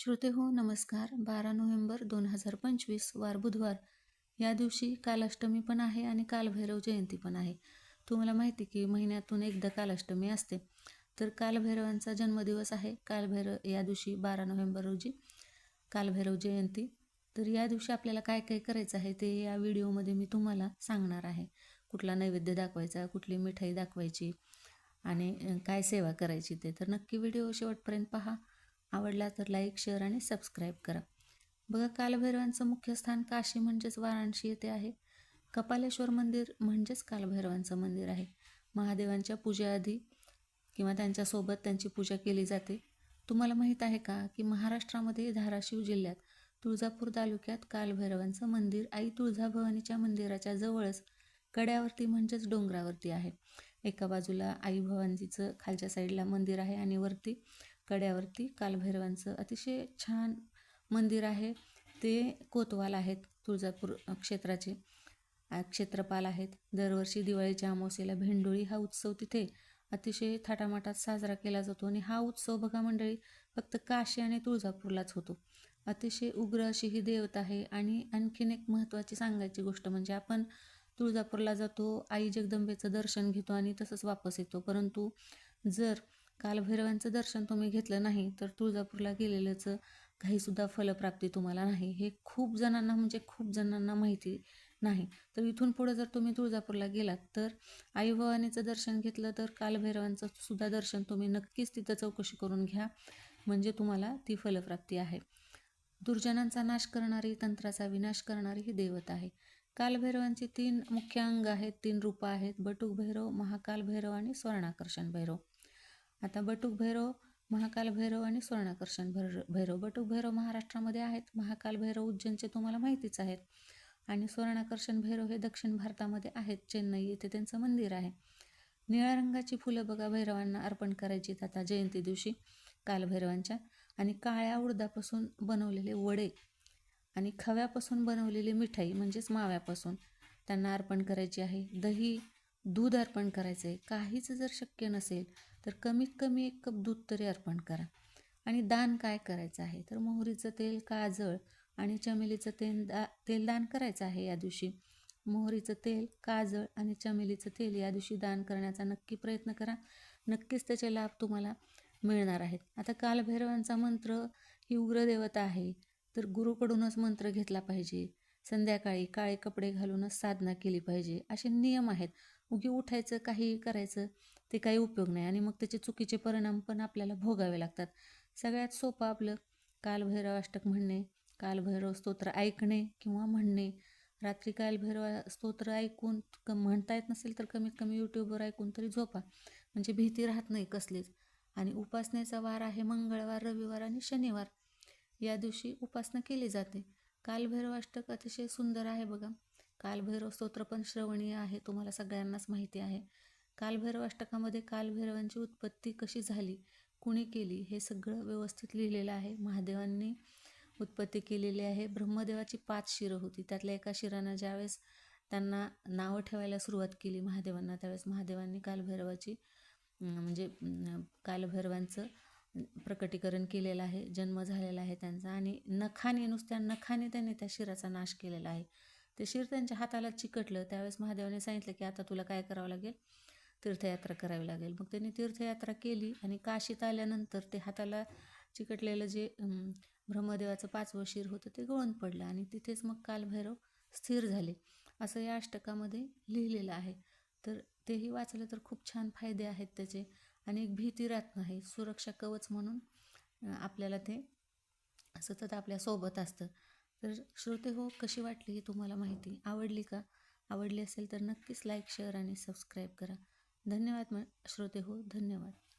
श्रोते हो नमस्कार. बारा नोव्हेंबर दोन हजार पंचवीस वार बुधवार. या दिवशी कालाष्टमी पण आहे आणि कालभैरव जयंती पण आहे. तुम्हाला माहिती की महिन्यातून एकदा कालाष्टमी असते. तर कालभैरवांचा जन्मदिवस आहे. कालभैरव या दिवशी बारा नोव्हेंबर रोजी कालभैरव जयंती. तर या दिवशी आपल्याला काय काय करायचं आहे ते या व्हिडिओमध्ये मी तुम्हाला सांगणार आहे. कुठला नैवेद्य दाखवायचा कुठली मिठाई दाखवायची आणि काय सेवा करायची ते. तर नक्की व्हिडिओ शेवटपर्यंत पहा. आवडला तर लाईक शेअर आणि सबस्क्राईब करा. बघा कालभैरवांचं मुख्य स्थान काशी म्हणजेच वाराणसी येथे आहे. कपालेश्वर मंदिर म्हणजेच कालभैरवांचं मंदिर आहे. महादेवांच्या पूजेआधी किंवा त्यांच्यासोबत त्यांची पूजा केली जाते. तुम्हाला माहीत आहे का की महाराष्ट्रामध्ये धाराशिव जिल्ह्यात तुळजापूर तालुक्यात कालभैरवांचं मंदिर आई तुळजाभवानीच्या मंदिराच्या जवळच कड्यावरती म्हणजेच डोंगरावरती आहे. एका बाजूला आई भवानीचं खालच्या साईडला मंदिर आहे आणि वरती कड्यावरती कालभैरवांचं. अतिशय छान मंदिर आहे. ते कोतवाल आहेत तुळजापूर क्षेत्राचे. क्षेत्रपाल आहेत. दरवर्षी दिवाळीच्या अमावस्येला भेंडोळी हा उत्सव तिथे अतिशय थाटामाटात साजरा केला जातो आणि हा उत्सव बघा मंडळी फक्त काशी आणि तुळजापूरलाच होतो. अतिशय उग्र अशी ही देवता आहे आणि आणखीन एक महत्त्वाची सांगायची गोष्ट म्हणजे आपण तुळजापूरला जातो आई जगदंबेचं दर्शन घेतो आणि तसंच वापस येतो. परंतु जर कालभैरवांचं दर्शन तुम्ही घेतलं नाही तर तुळजापूरला गेलेलंच काहीसुद्धा फलप्राप्ती तुम्हाला नाही. हे खूप जणांना म्हणजे खूप जणांना माहिती नाही. तर इथून पुढं जर तुम्ही तुळजापूरला गेलात तर आई भवानीचं दर्शन घेतलं तर कालभैरवांचं सुद्धा दर्शन तुम्ही नक्कीच तिथं चौकशी करून घ्या. म्हणजे तुम्हाला ती फलप्राप्ती आहे. दुर्जनांचा नाश करणारी तंत्राचा विनाश करणारी ही देवता आहे. कालभैरवांची तीन मुख्य अंग आहेत तीन रूपं आहेत. बटुक भैरव महाकाल भैरव आणि स्वर्णाकर्षण भैरव. आता बटुक भैरव महाकाल भैरव आणि स्वर्णाकर्षण भैर भैरव. बटुक भैरव महाराष्ट्रामध्ये आहेत महाकाल भैरव उज्जैनचे तुम्हाला माहितीच आहेत. आणि स्वर्णाकर्षण भैरव हे दक्षिण भारतामध्ये आहेत चेन्नई येथे त्यांचं मंदिर आहे. निळ्या रंगाची फुलं बघा भैरवांना अर्पण करायची आता जयंती दिवशी कालभैरवांच्या आणि काळ्या उडदापासून बनवलेले वडे आणि खव्यापासून बनवलेली मिठाई म्हणजेच माव्यापासून त्यांना अर्पण करायची आहे. दही दूध अर्पण करायचं आहे काहीच जर शक्य नसेल तर कमीत कमी एक कप दूध तरी अर्पण करा. आणि दान काय करायचं आहे? तर मोहरीचं तेल काजळ आणि चमेलीचं तेल दा तेल दान करायचं आहे या दिवशी. मोहरीचं तेल काजळ आणि चमेलीचं तेल या दिवशी दान करण्याचा नक्की प्रयत्न करा. नक्कीच त्याचे लाभ तुम्हाला मिळणार आहेत. आता कालभैरवांचा मंत्र ही उग्र देवता आहे. तर गुरुकडूनच मंत्र घेतला पाहिजे. संध्याकाळी काळे कपडे घालूनच साधना केली पाहिजे. असे नियम आहेत. उगी उठायचं काही करायचं ते काही उपयोग नाही आणि मग त्याचे चुकीचे परिणाम पण आपल्याला भोगावे लागतात. सगळ्यात सोपं आपलं कालभैरव अष्टक म्हणणे कालभैरव स्तोत्र ऐकणे किंवा म्हणणे. रात्री कालभैरव स्तोत्र ऐकून क म्हणता येत नसेल तर कमीत कमी यूट्यूबवर ऐकून तरी झोपा. म्हणजे भीती राहत नाही कसलीच. आणि उपासनेचा वार आहे मंगळवार रविवार आणि शनिवार. या दिवशी उपासना केली जाते. कालभैरव अष्टक अतिशय सुंदर आहे बघा. कालभैरव स्तोत्र पण श्रवणीय आहे तुम्हाला सगळ्यांनाच माहिती आहे. कालभैरव अष्टकामध्ये कालभैरवांची उत्पत्ती कशी झाली? कुणी केली? हे सगळं व्यवस्थित लिहिलेलं आहे. महादेवांनी उत्पत्ती केलेली आहे. ब्रह्मदेवाची पाच शिरं होती. त्यातल्या एका शिरानं ज्यावेळेस त्यांना नावं ठेवायला सुरुवात केली महादेवांना त्यावेळेस महादेवांनी कालभैरवाची म्हणजे कालभैरवांचं प्रकटीकरण केलेलं आहे. जन्म झालेला आहे त्यांचा. आणि नखाने नुसत्या नखाने त्यांनी त्या शिराचा नाश केलेला आहे. ते शिर त्यांच्या हाताला चिकटलं. त्यावेळेस महादेवाने सांगितलं की आता तुला काय करावं लागेल? तीर्थयात्रा करावी लागेल. मग त्यांनी तीर्थयात्रा केली आणि काशीत आल्यानंतर ते हाताला चिकटलेलं जे ब्रह्मदेवाचं पाचवं शिर होतं ते गळून पडलं आणि तिथेच मग कालभैरव स्थिर झाले. असं या अष्टकामध्ये लिहिलेलं आहे. तर तेही वाचलं तर खूप छान फायदे आहेत त्याचे. आणि एक भीती राहत नाही सुरक्षा कवच म्हणून आपल्याला ते सतत आपल्यासोबत असतं. तर श्रोते हो कशी वाटली ही तुम्हाला माहिती? आवडली का? आवडली असेल तर नक्कीच लाईक शेअर आणि सबस्क्राईब करा. धन्यवाद म श्रोते हो धन्यवाद.